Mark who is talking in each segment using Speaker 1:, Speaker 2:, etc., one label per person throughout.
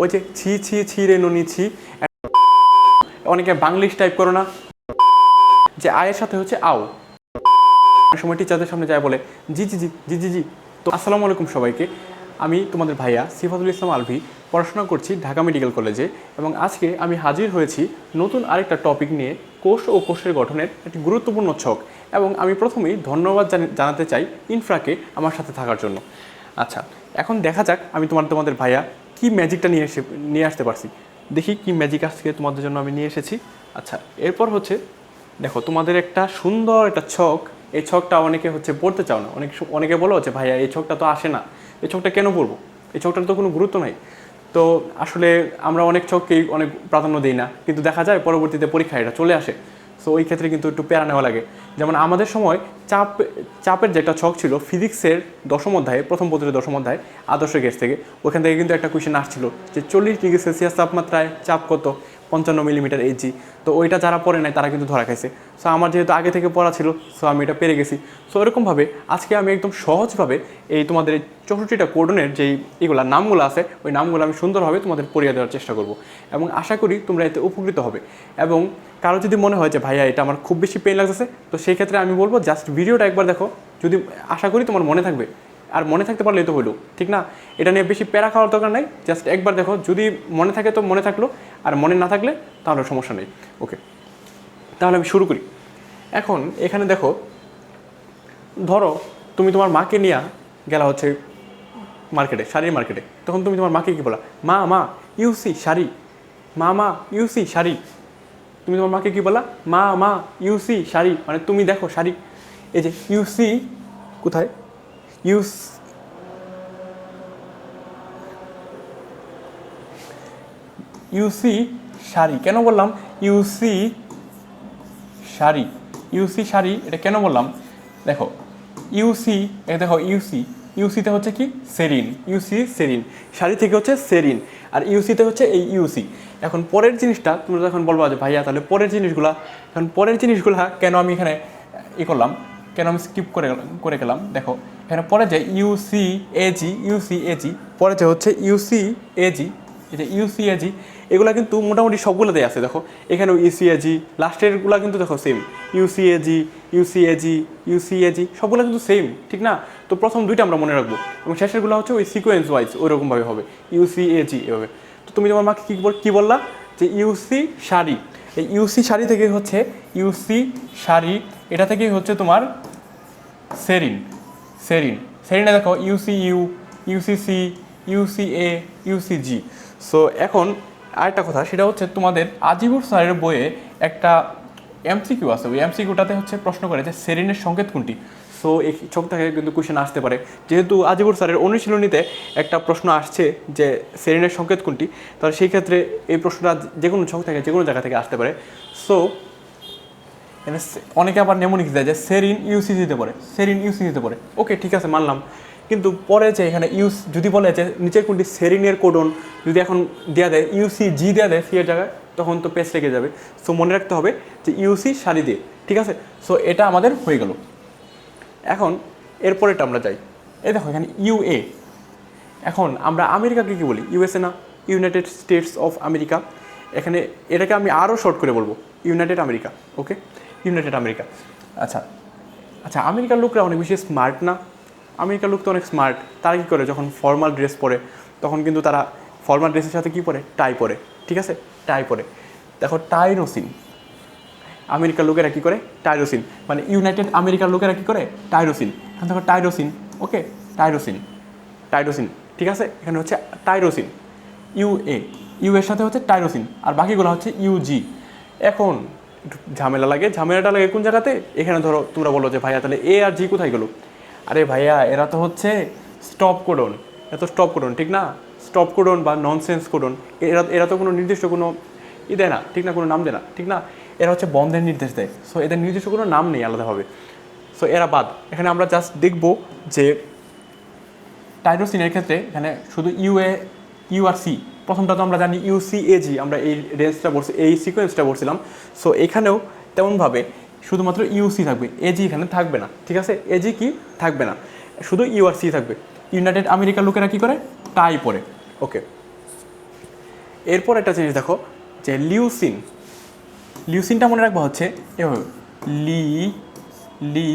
Speaker 1: ওই যে ছি ছি ছি রে ননি ছি। অনেকে বাংলিশ টাইপ করো না। যে আয়ের সাথে হচ্ছে আও। সময় টিচারদের সামনে যায় বলে, জি জি জি জি জি জি। তো আসসালামু আলাইকুম সবাইকে। আমি তোমাদের ভাইয়া সিফাতুল ইসলাম আলভি, পড়াশোনা করছি ঢাকা মেডিকেল কলেজে এবং আজকে আমি হাজির হয়েছি নতুন আরেকটা টপিক নিয়ে কোষ ও কোষের গঠনের একটি গুরুত্বপূর্ণ ছক এবং আমি প্রথমেই ধন্যবাদ জানি- জানাতে চাই ইনফ্রাকে আমার সাথে থাকার জন্য। আচ্ছা এখন দেখা যাক আমি তোমার, তোমাদের ভাইয়া কি ম্যাজিকটা নিয়ে এসে, নিয়ে আসতে পারছি? দেখি কি ম্যাজিক আজকে তোমাদের জন্য আমি নিয়ে এসেছি। আচ্ছা এরপর হচ্ছে, দেখো তোমাদের একটা সুন্দর একটা ছক। এই ছকটা অনেকে হচ্ছে পড়তে চাও না। অনেক অনেকে বলো যে, ভাইয়া, এই ছকটা তো আসে না। এই ছকটা কেন পড়ব? এই ছকটার তো কোনো গুরুত্ব নাই। তো আসলে আমরা অনেক ছককেই অনেক প্রাধান্য দিই না। কিন্তু দেখা যায় পরবর্তীতে পরীক্ষায় এটা চলে আসে। সো ওই ক্ষেত্রে কিন্তু একটু প্যারা নেওয়া লাগে। যেমন আমাদের সময় চাপ, চাপের যেটা ছক ছিল, ফিজিক্সের দশম অধ্যায়ে, প্রথম পত্রের দশম অধ্যায়, আদর্শ গ্যাস থেকে, ওখান থেকে কিন্তু একটা কোয়েশ্চেন আসছিল যে চল্লিশ ডিগ্রি সেলসিয়াস তাপমাত্রায় চাপ কত? পঞ্চান্ন মিলিমিটার এইচজি। তো ওইটা যারা পড়ে নাই তারা কিন্তু ধরা খাইছে। সো আমার যেহেতু আগে থেকে পড়া ছিল সো আমি এটা পেরে গেছি। সো এরকমভাবে আজকে আমি একদম সহজভাবে এই তোমাদের এই চৌষট্টিটা কোডনের যেই এগুলা নামগুলো আছে, ওই নামগুলো আমি সুন্দরভাবে তোমাদের পড়িয়ে দেওয়ার চেষ্টা করব। এবং আশা করি তোমরা এতে উপকৃত হবে। এবং কারও যদি মনে হয় যে, ভাইয়া, এটা আমার খুব বেশি পেন লাগতেছে, তো সেই ক্ষেত্রে আমি বলব জাস্ট ভিডিওটা একবার দেখো। যদি আশা করি তোমার মনে থাকবে আর মনে থাকতে পারলেই তো হইল, ঠিক না? এটা নিয়ে বেশি প্যারা খাওয়ার দরকার নাই জাস্ট একবার দেখো, যদি মনে থাকে তো মনে থাকল, আর মনে না থাকলে তাহলে সমস্যা নেই ওকে তাহলে আমি শুরু করি। এখন এখানে দেখো, ধরো তুমি তোমার মাকে নিয়ে গেলা হচ্ছে মার্কেটে, শাড়ির মার্কেটে, তখন তুমি তোমার মাকে কি বলা? মা মা, ইউসি শাড়ি, মা মা, ইউসি শাড়ি। তুমি তোমার মাকে কি বলা? মা মা, ইউসি শাড়ি মানে তুমি দেখো শাড়ি। এই যে ইউসি কোথায়? ইউস ইউসি শাড়ি, কেন বললাম? ইউসি শাড়ি ইউসি শাড়ি, এটা কেন বললাম? দেখো ইউসি এ দেখো ইউসি ইউসিতে হচ্ছে কি? সেরিন ইউসি সেরিন শাড়ি থেকে হচ্ছে সেরিন আর ইউসিতে হচ্ছে এই ইউসি এখন পরের জিনিসটা, তোমরা যখন বলবা যে ভাইয়া তাহলে পরের জিনিসগুলা, এখন পরের জিনিসগুলা কেন আমি এখানে ই করলাম? কেন আমি স্কিপ করে করে গেলাম দেখো এখানে পরে যে ইউসি এজি ইউসি এজি পরে যে হচ্ছে ইউসি এজি এই যে ইউসিএজি এগুলা কিন্তু মোটামুটি সবগুলোতেই আছে দেখো এখানেও ইউসিএজি লাস্টেরগুলো কিন্তু দেখো সেম ইউসিএজি ইউসিএজি ইউসিএজি সবগুলো কিন্তু সেম ঠিক না তো প্রথম দুইটা আমরা মনে রাখব এবং শেষেরগুলো হচ্ছে ওই সিকোয়েন্স ওয়াইজ ওই রকমভাবে হবে ইউসিএজি এভাবে তো তুমি তোমার মাকে কী বল কী বললা যে ইউসি শাড়ি এই ইউসি শাড়ি থেকে হচ্ছে ইউসি শাড়ি এটা থেকেই হচ্ছে তোমার সেরিন সেরিন। সেরিনে দেখো UC U UCC UCA UCG so এখন আরেকটা কথা, সেটা হচ্ছে তোমাদের আজিবুর স্যারের বইয়ে একটা এমসিকিউ আছে। ওই এমসিকিউটাতে হচ্ছে প্রশ্ন করে যে সেরিনের সংকেত কোনটি? সো এই ছক থেকে কিন্তু কোয়েশ্চেন আসতে পারে। যেহেতু আজিবুর স্যারের অনুশীলনীতে একটা প্রশ্ন আসছে যে সেরিনের সংকেত কোনটি, তাহলে সেই ক্ষেত্রে এই প্রশ্নটা যে কোনো ছক থেকে, যে কোনো জায়গা থেকে আসতে পারে। সে- অনেকে আবার নেমনিক দেয় যে সেরিন ইউসি দিতে পারে সেরিন ইউসি দিতে পারে। ওকে ঠিক আছে, মানলাম। কিন্তু পরে যে এখানে ইউস যদি বলে যে নিচের কোনটি সেরিনের কোডন যদি এখন দেওয়া দেয় ইউসি জি দেওয়া দেয় সি এর জায়গায় তখন তো পেস লেগে যাবে। সো মনে রাখতে হবে যে ইউসি সারি দিয়ে, ঠিক আছে? সো এটা আমাদের হয়ে গেল। এখন এরপরেটা আমরা যাই। এই দেখো, এখানে ইউএ এখন, আমরা আমেরিকাকে কি বলি? ইউএসএ না? ইউনাইটেড স্টেটস অফ আমেরিকা এখানে, এটাকে আমি আরও শর্ট করে বলব। United America okay United America. আচ্ছা আচ্ছা আমেরিকার লোকরা অনেক বেশি স্মার্ট না? আমেরিকার লোক তো অনেক স্মার্ট তারা কী করে যখন ফর্মাল ড্রেস পরে, তখন কিন্তু তারা ফর্মাল ড্রেসের সাথে কী পরে? টাই পরে, ঠিক আছে? টাই পরে। দেখো টাইরোসিন আমেরিকার লোকেরা কী করে? টাইরোসিন মানে ইউনাইটেড আমেরিকার লোকেরা কী করে? টাইরোসিন এখান দেখো টাইরোসিন ওকে? টাইরোসিন টাইরোসিন ঠিক আছে? এখানে হচ্ছে টাইরোসিন ইউ এ ইউ এর সাথে হচ্ছে টাইরোসিন আর বাকিগুলো হচ্ছে ইউজি এখন ঝামেলা লাগে। ঝামেলাটা লাগে কোন জায়গাতে? এখানে ধরো তোমরা বলো যে, ভাইয়া, তাহলে এ আর জি কোথায় গেলো? আরে ভাইয়া, এরা তো হচ্ছে স্টপ কোডন এরা তো স্টপ কোডন ঠিক না? স্টপ কোডন বা ননসেন্স কোডন এরা এরা তো কোনো নির্দিষ্ট কোনো ই দেয় না, ঠিক না? কোনো নাম দেয় না, ঠিক না? এরা হচ্ছে বন্ধের নির্দেশ দেয়। সো এদের নির্দিষ্ট কোনো নাম নেই আলাদাভাবে। সো এরা বাদ। এখানে আমরা জাস্ট দেখব যে টাইরোসিনের ক্ষেত্রে এখানে শুধু ইউএ ইউআরসি প্রথমটা তো আমরা জানি ইউসিএজি আমরা এই রেঞ্জটা বলছি এই সিকোয়েন্সটা বলছিলাম সো এখানেও তেমনভাবে শুধুমাত্র ইউসি থাকবে এজি এখানে থাকবে না, ঠিক আছে? এজি কি? থাকবে না। শুধু ইউআরসি থাকবে। ইউনাইটেড আমেরিকার লোকেরা কি করে? টাই পরে ওকে এরপর একটা জিনিস দেখো, যে লিউসিন লিউসিনটা মনে রাখবা হচ্ছে এভাবে, লি লি,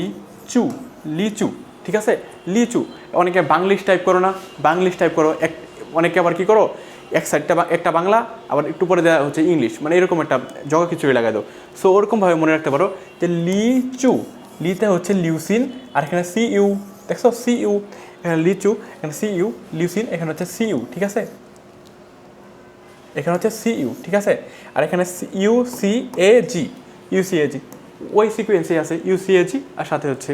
Speaker 1: চু লিচু ঠিক আছে? লিচু অনেকে বাংলিশ টাইপ করো না, বাংলিশ টাইপ করো, এক, অনেকে আবার কী করো? এক সাইডটা একটা বাংলা, আবার একটু পরে দেওয়া হচ্ছে ইংলিশ। মানে এরকম একটা জগা খিচুড়ি লাগাই দাও। সো ওরকমভাবে মনে রাখতে পারো যে লিচু, লিতে হচ্ছে লিউসিন, আর এখানে সি ইউ দেখছ? সি ইউ এখানে লিচু, এখানে সি ইউ লিউসিন, এখানে হচ্ছে সি ইউ ঠিক আছে? এখানে হচ্ছে সি ইউ ঠিক আছে? আর এখানে U C A G, U C A G. ওই সিকুয়েন্সে আছে ইউ সি এ জি, আর সাথে হচ্ছে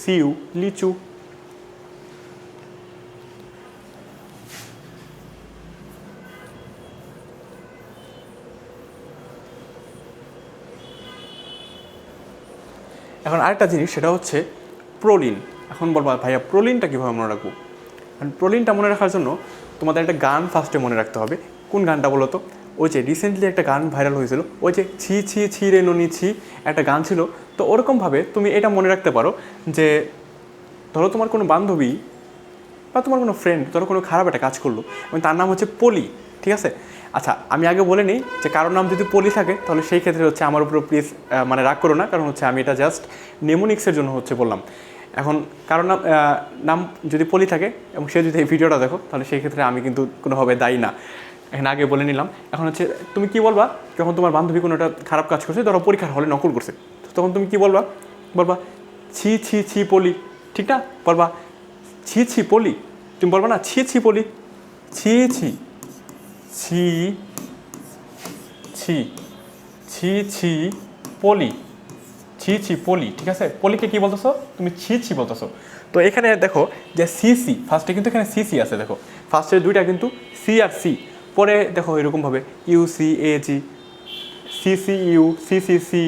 Speaker 1: সি ইউ লিচু। এখন আরেকটা জিনিস, সেটা হচ্ছে প্রোলিন। এখন বলবা, ভাইয়া, প্রোলিনটা কীভাবে মনে রাখব? কারণ প্রোলিনটা মনে রাখার জন্য তোমাদের একটা গান ফার্স্টে মনে রাখতে হবে। কোন গানটা বলো তো? ওই যে রিসেন্টলি একটা গান ভাইরাল হয়েছিল, ওই যে ছি ছি ছি রে ননি ছি একটা গান ছিল। তো ওরকমভাবে তুমি এটা মনে রাখতে পারো যে, ধরো তোমার কোনো বান্ধবী বা তোমার কোনো ফ্রেন্ড ধরো কোনো খারাপ একটা কাজ করল এবং তার নাম হচ্ছে পলি, ঠিক আছে? আচ্ছা আমি আগে বলে নিই যে কারোর নাম যদি পলি থাকে, তাহলে সেই ক্ষেত্রে হচ্ছে আমার উপর প্লিজ মানে রাগ করো না, কারণ হচ্ছে আমি এটা জাস্ট নেমোনিক্সের জন্য হচ্ছে বললাম। এখন কারোর নাম নাম যদি পলি থাকে এবং সে যদি এই ভিডিওটা দেখো, তাহলে সেই ক্ষেত্রে আমি কিন্তু কোনোভাবে দায়ী না। এখানে আগে বলে নিলাম, এখন হচ্ছে তুমি কি বলবা, যখন তোমার বান্ধবী কোনো একটা খারাপ কাজ করছে, ধরো পরীক্ষার হলে নকল করছে তখন তুমি কি বলবা? বলবা, ছি ছি ছি, পলি ঠিক না? বলবা, ছি ছি, পলি তুমি বলবা না, ছি ছি, পলি ছি ছি ছি ছি ছি ছি, পলি। ছি ছি, পলি, ঠিক আছে? পলিকে কি বলতেছো? তুমি ছি ছি বলতেছো। তো এখানে দেখো যে সি সি ফার্স্টে কিন্তু এখানে সি সি আছে, দেখো। ফার্স্টে দুইটা কিন্তু সি আর সি পরে দেখো এরকমভাবে U, C, A, G. C C, U C C C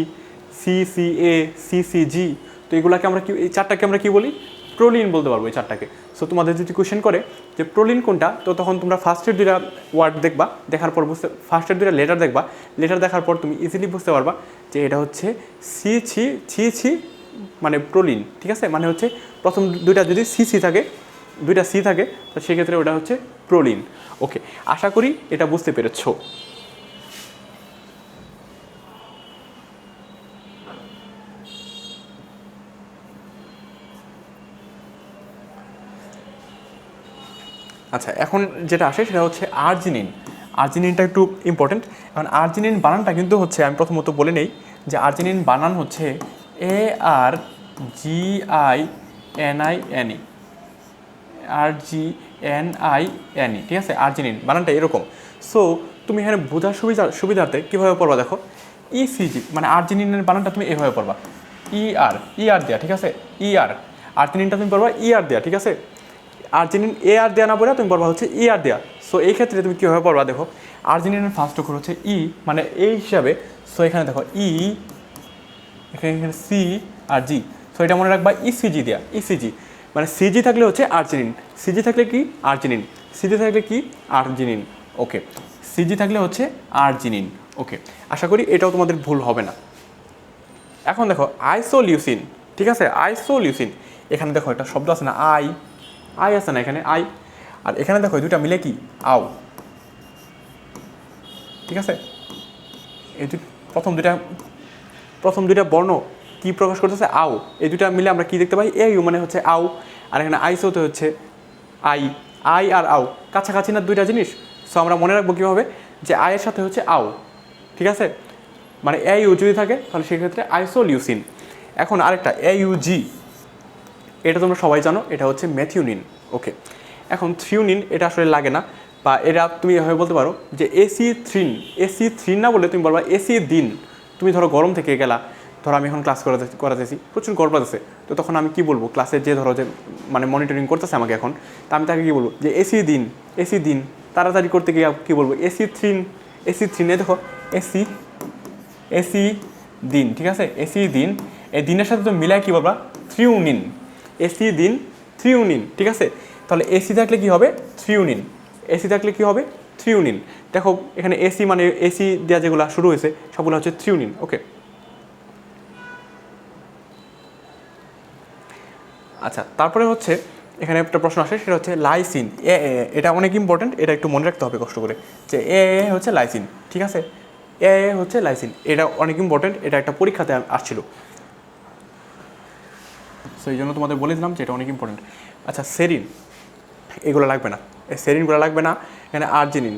Speaker 1: C C, A, C C, G. তো এগুলাকে আমরা কি এই চারটাকে আমরা কি বলি? প্রোলিন বলতে পারব এই চারটাকে। সো তোমাদের যদি কোয়েশ্চেন করে যে প্রোলিন কোনটা, তো তখন তোমরা ফার্স্টের দুইটা ওয়ার্ড দেখবা, দেখার পর বুঝতে ফার্স্টের দুইটা লেটার দেখবা। লেটার দেখার পর তুমি ইজিলি বুঝতে পারবা যে এটা হচ্ছে সি ছি ছি ছি মানে প্রোলিন ঠিক আছে? মানে হচ্ছে প্রথম দুইটা যদি সি সি থাকে, দুইটা সি থাকে, তো সেক্ষেত্রে ওটা হচ্ছে প্রোলিন ওকে আশা করি এটা বুঝতে পেরেছ। আচ্ছা এখন যেটা আসে সেটা হচ্ছে আর্জিনিন। আর্জিনিনটা একটু ইম্পর্টেন্ট এখন আর্জিনিন বানানটা কিন্তু হচ্ছে, আমি প্রথমত বলে নেই, যে আর্জিনিন বানান হচ্ছে A R G I N I N E R G N I N E ঠিক আছে? আর্জিনিন বানানটা এরকম। সো তুমি এখানে বোঝার সুবিধা, সুবিধার্থে কীভাবে পড়বা দেখো? ইসিজি মানে আর্জিনিনের বানানটা তুমি এভাবে পড়বা। ই আর ই আর দেওয়া ঠিক আছে? ই আর আর্জিনিনটা তুমি পড়বা ই আর দেওয়া ঠিক আছে? আর্জিনিন এ আর দেয়া না পড়ে তুমি পড়বা হচ্ছে ই আর দেয়া। সো এই ক্ষেত্রে তুমি কীভাবে পড়বা দেখো আর্জিনিনের ফার্স্ট অক্ষর হচ্ছে ই মানে এই হিসাবে সো এখানে দেখো ই এখানে এখানে সি আর জি সো এটা মনে রাখবা ইসিজি দেয়া ইসিজি মানে সিজি থাকলে হচ্ছে আর্জিনিন সিজি থাকলে কি আর্জিনিন সিজি থাকলে কি আর্জিনিন ওকে সিজি থাকলে হচ্ছে আর্জিনিন ওকে আশা করি এটাও তোমাদের ভুল হবে না। এখন দেখো আইসোলিউসিন ঠিক আছে? আইসোলিউসিন এখানে দেখো একটা শব্দ আছে না আই আই আছে না এখানে? আই। আর এখানে দেখো দুটা মিলে কি? আও। ঠিক আছে? এই দু প্রথম দুটা প্রথম দুইটা বর্ণ কি প্রকাশ করতেছে? আও। এই দুটা মিলে আমরা কি দেখতে পাই? এ ইউ মানে হচ্ছে আও। আর এখানে আইসোতে হচ্ছে আই। আই আর আও। কাছাকাছি না দুইটা জিনিস? সো আমরা মনে রাখব কীভাবে? যে আয়ের সাথে হচ্ছে আও। ঠিক আছে? মানে এ ইউ যদি থাকে, তাহলে সেক্ষেত্রে আইসোলিউসিন। এখন আরেকটা, এ ইউ জি। এটা তোমরা সবাই জানো, এটা হচ্ছে ম্যাথিউনিন ওকে এখন থ্রিউনিন এটা আসলে লাগে না, বা এটা তুমি এভাবে বলতে পারো যে এসি থ্রিন এসি থ্রিন না বলে তুমি বলবা এসি দিন তুমি ধরো গরম থেকে গেলা, ধরো আমি এখন ক্লাস করাতে, করাতেছি, প্রচুর গরম আছে তো তখন আমি কি বলব? ক্লাসে যে ধরো যে মানে মনিটরিং করতেছে আমাকে এখন, তা আমি তাকে কি বলব? যে এসি দিন এসি দিন তাড়াতাড়ি করতে গিয়ে কি বলব? এসি থ্রিন এসি থ্রিনে দেখো এসি এসি দিন ঠিক আছে? এসি দিন এই দিনের সাথে তুমি মিলাই কী বলবা? থ্রিউনিন এসি দিন থ্রিউনিন, ঠিক আছে? তাহলে এসি থাকলে কি হবে? থ্রি থ্রিউনিন। এসি থাকলে কি হবে? Three threonine. দেখো, এখানে এসি মানে এসি দেওয়া যেগুলো শুরু হয়েছে, সবগুলো হচ্ছে থ্রিউনিন, ওকে? আচ্ছা তারপরে হচ্ছে, এখানে একটা প্রশ্ন আসে, সেটা হচ্ছে লাইসিন। এ এটা অনেক ইম্পর্টেন্ট এটা একটু মনে রাখতে হবে কষ্ট করে। যে এ হচ্ছে লাইসিন, ঠিক আছে? এ হচ্ছে লাইসিন, এটা অনেক ইম্পর্টেন্ট এটা একটা পরীক্ষাতে আসছিল। সো এই জন্য তোমাদের বলে দিলাম যে এটা অনেক ইম্পর্টেন্ট আচ্ছা সেরিন এগুলো লাগবে না। এই সেরিনগুলো লাগবে না। এখানে আর্জেনিন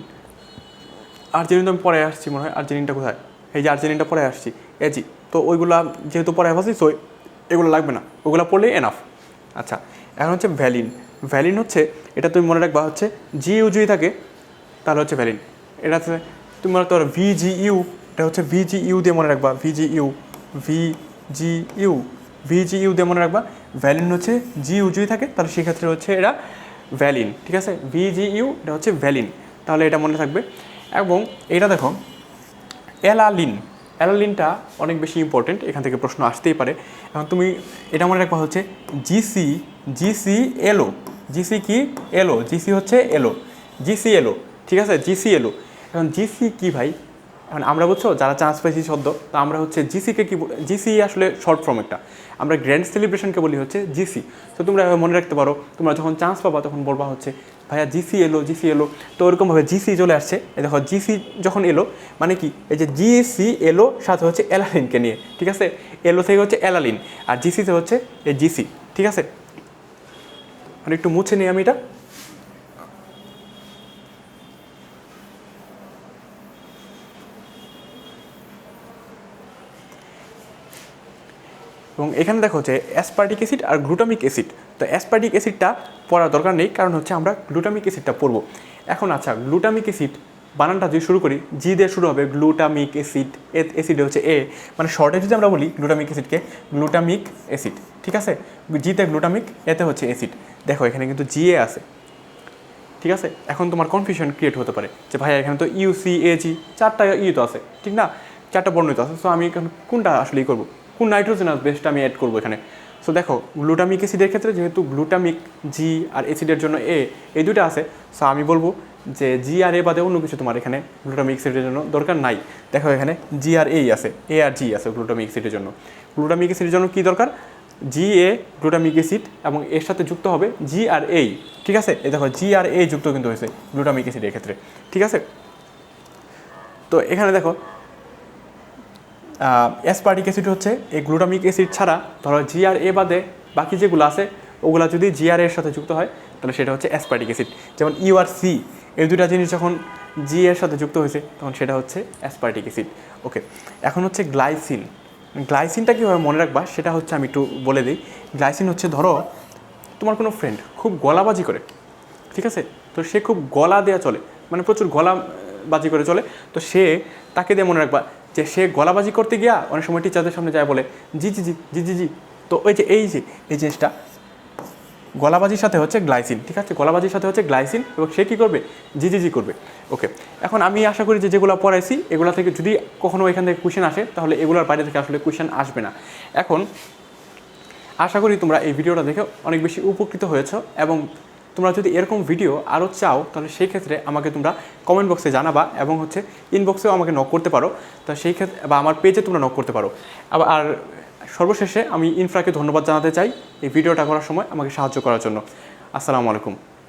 Speaker 1: আর্জেনিন তো আমি পরে আসছি মনে হয়। আর্জেনিনটা কোথায়? এই যে আর্জেনিনটা পরে আসছি। এজি তো ওইগুলা যেহেতু পরে আসছি সো এগুলো লাগবে না। ওগুলো পড়লেই এনাফ আচ্ছা এখন হচ্ছে ভ্যালিন ভ্যালিন হচ্ছে, এটা তুমি মনে রাখবা, হচ্ছে জি ইউ যদি থাকে, তাহলে হচ্ছে ভ্যালিন এটা হচ্ছে, তুমি মনে রাখতে পারো ভিজি ইউ এটা হচ্ছে ভিজি ইউ দিয়ে মনে রাখবা। V G U V G U V G U দিয়ে মনে রাখবা ভ্যালিন হচ্ছে জি ইউ যদি থাকে, তাহলে সেক্ষেত্রে হচ্ছে এটা ভ্যালিন ঠিক আছে? ভিজি ইউ এটা হচ্ছে ভ্যালিন তাহলে এটা মনে থাকবে। এবং এটা দেখো অ্যালালিন অ্যালালিনটা অনেক বেশি ইম্পর্টেন্ট এখান থেকে প্রশ্ন আসতেই পারে। এখন তুমি এটা মনে রাখবা হচ্ছে জিসি জিসি এলো জিসি কি? এলো জিসি হচ্ছে এলো জিসি এলো ঠিক আছে? জিসি এলো এখন জিসি কি ভাই? এখন আমরা বুঝছ, যারা চান্স পেয়েছি সদ্য, তো আমরা হচ্ছে জিসিকে কি জিসি আসলে শর্ট ফর্ম একটা। আমরা গ্র্যান্ড সেলিব্রেশনকে বলি হচ্ছে জিসি। তো তোমরা মনে রাখতে পারো, তোমরা যখন চান্স পাবা তখন বলবা হচ্ছে, ভাইয়া, জিসি এলো জিসি এলো। তো ওরকমভাবে জিসি চলে আসছে। দেখো, জিসি যখন এলো মানে কি, এই যে জিসি এলো, সাথে হচ্ছে অ্যালালিনকে নিয়ে, ঠিক আছে? এলো থেকে হচ্ছে অ্যালালিন, আর জিসিতে হচ্ছে এই জিসি, ঠিক আছে? আর একটু মুছে নিই আমি এটা। এবং এখানে দেখো যে অ্যাসপার্টিক অ্যাসিড আর গ্লুটামিক অ্যাসিড তো অ্যাসপার্টিক অ্যাসিডটা পড়ার দরকার নেই, কারণ হচ্ছে আমরা গ্লুটামিক অ্যাসিডটা পড়ব। এখন আচ্ছা গ্লুটামিক অ্যাসিড বানানটা যদি শুরু করি জি দিয়ে শুরু হবে গ্লুটামিক অ্যাসিড অ্যাসিড হচ্ছে এ মানে শর্টে যদি আমরা বলি গ্লুটামিক অ্যাসিডকে গ্লুটামিক অ্যাসিড ঠিক আছে? জিতে গ্লুটামিক এতে হচ্ছে অ্যাসিড দেখো, এখানে কিন্তু জিএ আছে। ঠিক আছে? এখন তোমার কনফিউশন ক্রিয়েট হতে পারে যে ভাই এখানে তো ইউসি এজি চারটা ই তো আছে, ঠিক না? চারটা বর্ণিত আছে সো আমি এখন কোনটা আসলে ই করব? কোন নাইট্রোজেন বেসটা আমি অ্যাড করব এখানে। সো দেখো গ্লুটামিক অ্যাসিডের ক্ষেত্রে যেহেতু গ্লুটামিক জি আর অ্যাসিডের জন্য এ এই দুটো আছে। সো আমি বলব যে জি আর এ বাদে অন্য কিছু তোমার এখানে গ্লুটামিক অ্যাসিডের জন্য দরকার নাই। দেখো এখানে জি আর এই আছে এ আর জি আছে গ্লুটামিক অ্যাসিডের জন্য। গ্লুটামিক অ্যাসিডের জন্য কী দরকার? জি এ গ্লুটামিক অ্যাসিড এবং এর সাথে যুক্ত হবে জি আর এই ঠিক আছে? এই দেখো জি আর এ যুক্ত কিন্তু হয়েছে গ্লুটামিক অ্যাসিডের ক্ষেত্রে। ঠিক আছে? তো এখানে দেখো অ্যাসপার্টিক অ্যাসিড হচ্ছে এই গ্লুটামিক অ্যাসিড ছাড়া ধরো জি আর এ বাদে বাকি যেগুলো আছে, ওগুলো যদি জি আর এর সাথে যুক্ত হয়, তাহলে সেটা হচ্ছে অ্যাসপার্টিক অ্যাসিড যেমন ইউ আর সি এই দুটা জিনিস যখন জি এর সাথে যুক্ত হয়েছে, তখন সেটা হচ্ছে অ্যাসপার্টিক অ্যাসিড ওকে এখন হচ্ছে গ্লাইসিন গ্লাইসিনটা কীভাবে মনে রাখবা, সেটা হচ্ছে আমি একটু বলে দিই। গ্লাইসিন হচ্ছে ধরো, তোমার কোনো ফ্রেন্ড খুব গলাবাজি করে, ঠিক আছে? তো সে খুব গলা দেওয়া চলে মানে প্রচুর গলা বাজি করে চলে, তো সে তাকে দিয়ে মনে রাখবা যে সে গলাবাজি করতে গিয়া অনেক সময় টিচারদের সামনে যায় বলে, জি জি জি জি জি জি। তো ওই যে, এই যে, এই জিনিসটা, গলাবাজির সাথে হচ্ছে গ্লাইসিন ঠিক আছে? গলাবাজির সাথে হচ্ছে গ্লাইসিন এবং সে কী করবে? জি জি জি করবে। ওকে, এখন আমি আশা করি যে যেগুলো পড়াইছি, এগুলো থেকে যদি কখনো এখান থেকে কোয়েশ্চেন আসে, তাহলে এগুলোর বাইরে থেকে আসলে কোয়েশ্চেন আসবে না। এখন, আশা করি তোমরা এই ভিডিওটা দেখে অনেক বেশি উপকৃত হয়েছো এবং তোমরা যদি এরকম ভিডিও আরও চাও, তাহলে সেই ক্ষেত্রে আমাকে তোমরা কমেন্ট বক্সে জানাবা এবং হচ্ছে ইনবক্সেও আমাকে নক করতে পারো। তো সেই ক্ষেত্রে বা আমার পেজে তোমরা নক করতে পারো। আবার আর সর্বশেষে আমি ইনফ্রাকে ধন্যবাদ জানাতে চাই এই ভিডিওটা করার সময় আমাকে সাহায্য করার জন্য। আসসালামু আলাইকুম।